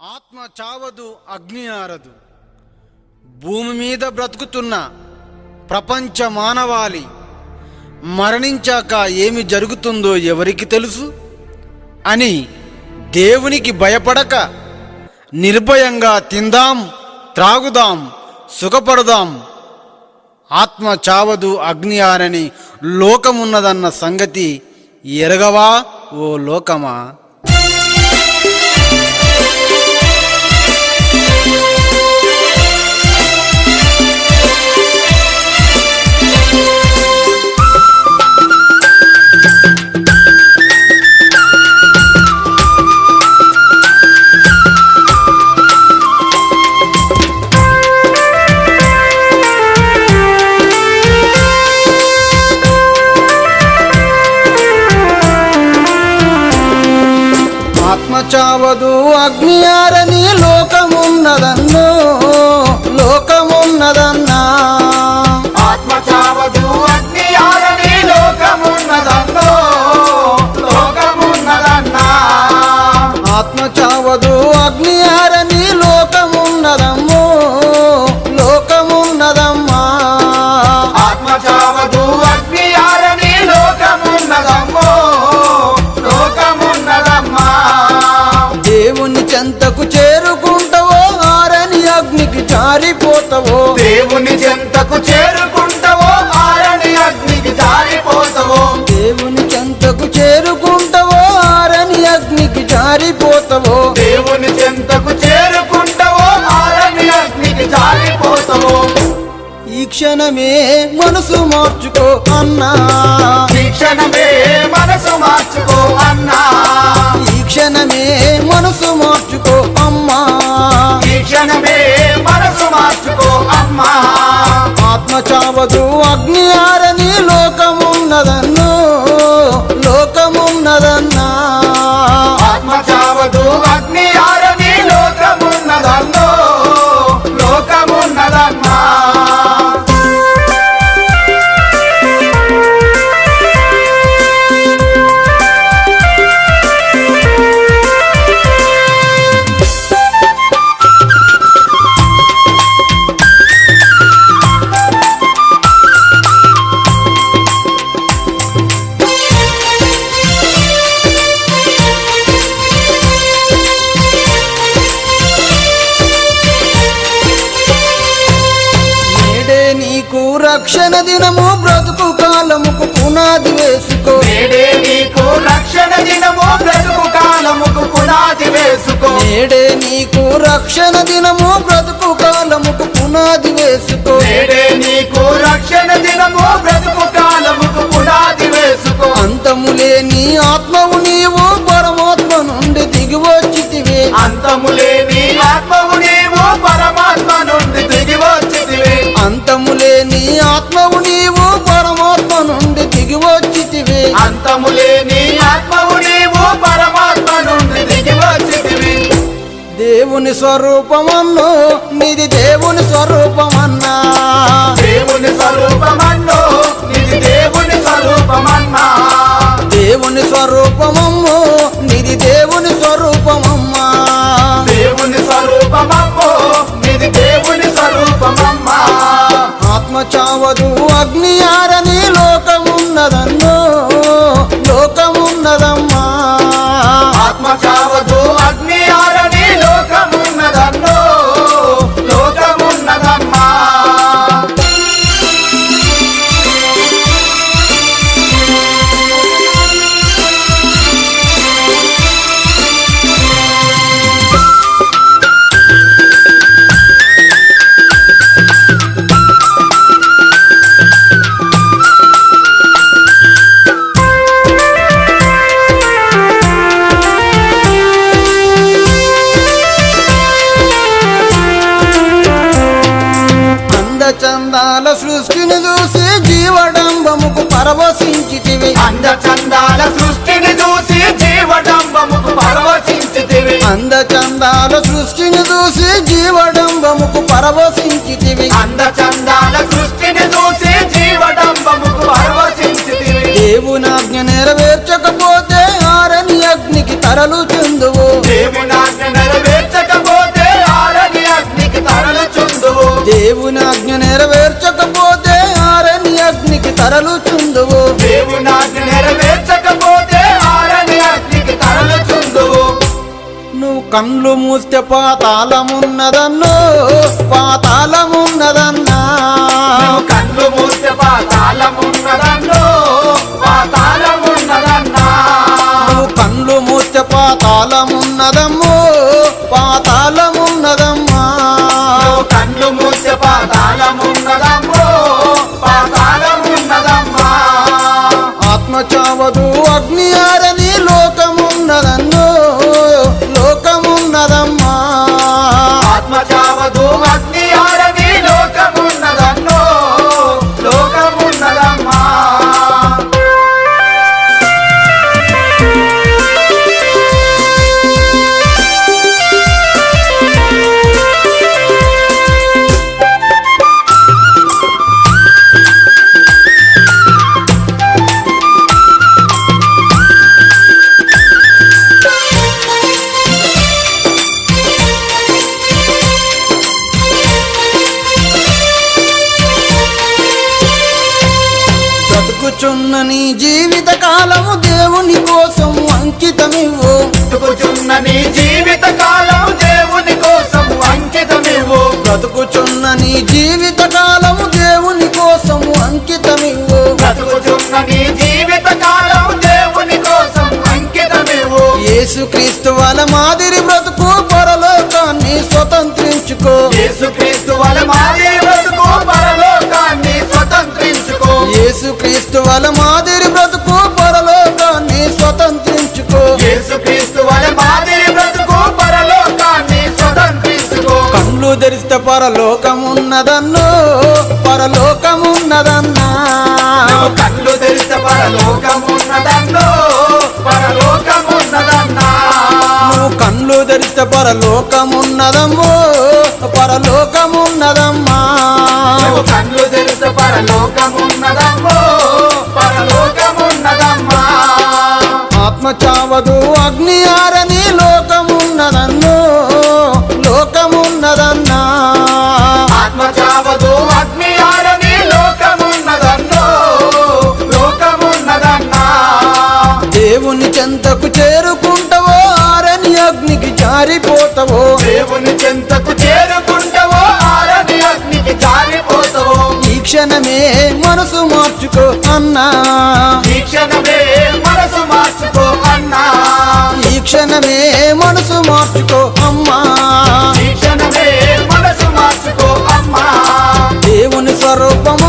ఆత్మ చావదు అగ్ని ఆరదు. భూమి మీద బ్రతుకుతున్న ప్రపంచ మానవాళి మరణించాక ఏమి జరుగుతుందో ఎవరికి తెలుసు? అని దేవునికి భయపడక నిర్భయంగా తిందాం త్రాగుదాం సుఖపడదాం. ఆత్మ చావదు అగ్ని ఆరని లోకమున్నదన్న సంగతి ఎరగవా ఓ లోకమా? చావదు అగ్ని ఆరని లోకమున్నదన్నో. దేవుని చెంతకు చేరుకుంటావో ఆరని అగ్నికి జారిపోతావో. దేవుని చెంతకు చేరుకుంటావో ఆరని అగ్నికి జారిపోతావో. దేవుని చెంతకు చేరుకుంటావో ఆరని అగ్నికి జారిపోతావో. ఈ క్షణమే మనసు మార్చుకో అన్నా. ఈ క్షణమే మనసు మార్చుకో. చావదు అగ్ని ఆరని లోకమున్నదన్ను లోకమున్నదన్నా. ఆత్మ చావదు రక్షణ దినము బ్రతుకు కాలముకు పునాది వేసుకో. నేడే నీకు రక్షణ దినము బ్రతుకు కాలముకు పునాది వేసుకో. నేడే నీకు రక్షణ దినము బ్రతుకు కాలముకు పునాది వేసుకో. నేడే నీకు రక్షణ దినము బ్రతుకు కాలముకు పునాది వేసుకో. అంతము లేని ఆత్మవు నీవు పరమాత్మ నుండి దిగి వచ్చితివి అంతము లేని ఆత్మవు ఆత్మవు నీవు పరమాత్మ నుండి దిగి వచ్చితివి. అంతము లేని ఆత్మవు నీవు పరమాత్మ నుండి దిగి వచ్చితివి. దేవుని స్వరూపమన్ను నిది దేవుని స్వరూపమన్నా. దేవుని స్వరూపమన్నో చావదు అగ్ని అందచందాల సృష్టిని చూసి జీవడంబముకు పరవశించితివి. అందచందాల సృష్టిని చూసి జీవడంబముకు పరవశించితివి. అందచందాల సృష్టిని చూసి జీవడంబముకు పరవశించితివి. కళ్ళు మూస్తే పాతాళమున్నదన్నో పాతాళమున్నదన్నో. బ్రతుకుచున్న నీ జీవిత కాలము దేవుని కోసం అంకితమివ్వు. బ్రతుకుచున్న నీ జీవిత కాలం దేవుని కోసం అంకితమివ్వు. బ్రతుకుచున్న నీ జీవిత కాలము దేవుని కోసం అంకితమివ్వు. బ్రతుకుచున్న నీ జీవిత కాలం దేవుని కోసం అంకితమివ్వు. యేసుక్రీస్తు వాళ్ళ మాదిరి బ్రతుకు పరలోకాన్ని స్వతంత్రించుకో. యేసుక్రీస్తు వల మాది యేసుక్రీస్తు వాళ్ళ మాదిరి బ్రతుకు పరలోకాన్ని స్వతంత్రించుకో. యేసుక్రీస్తు వల మాది బ్రతుకు పరలోకాన్ని స్వతంత్రించుకో. కళ్ళు తెరిస్తే పరలోకమున్నదన్నో పరలోకమున్నదన్నా. కళ్ళు తెరిస్తే పరలోకమున్నదన్నో పరలోకమున్నదన్నా. నువ్వు కళ్ళు తెరిస్తే పరలోకమున్నదమ్మో పరలోకమున్నదమ్మా. కళ్ళు తెరిస్తే పరలోకమున్నదమ్మో ఆత్మ చావదు. అగ్ని ఆరని లోకమున్నదన్నో లోకమున్నదన్నా. ఆత్మ చావదు. అగ్ని ఆరని లోకమున్నదన్నో లోకమున్నదన్నా. దేవుని చెంతకు చేరుకుంటవో ఆరని అగ్నికి జారిపోతావో. దేవుని చెంతకు చేరుకుంటావో ఆరని అగ్నికి జారిపోతావో. ఈ క్షణమే మనసు మార్చుకో అన్నా. ఈ క్షణమే మనసు మార్చుకో ఈ క్షణమే మనసు మార్చుకో అమ్మా. ఈ క్షణమే మనసు మార్చుకో అమ్మా. దేవుని స్వరూపమన్ను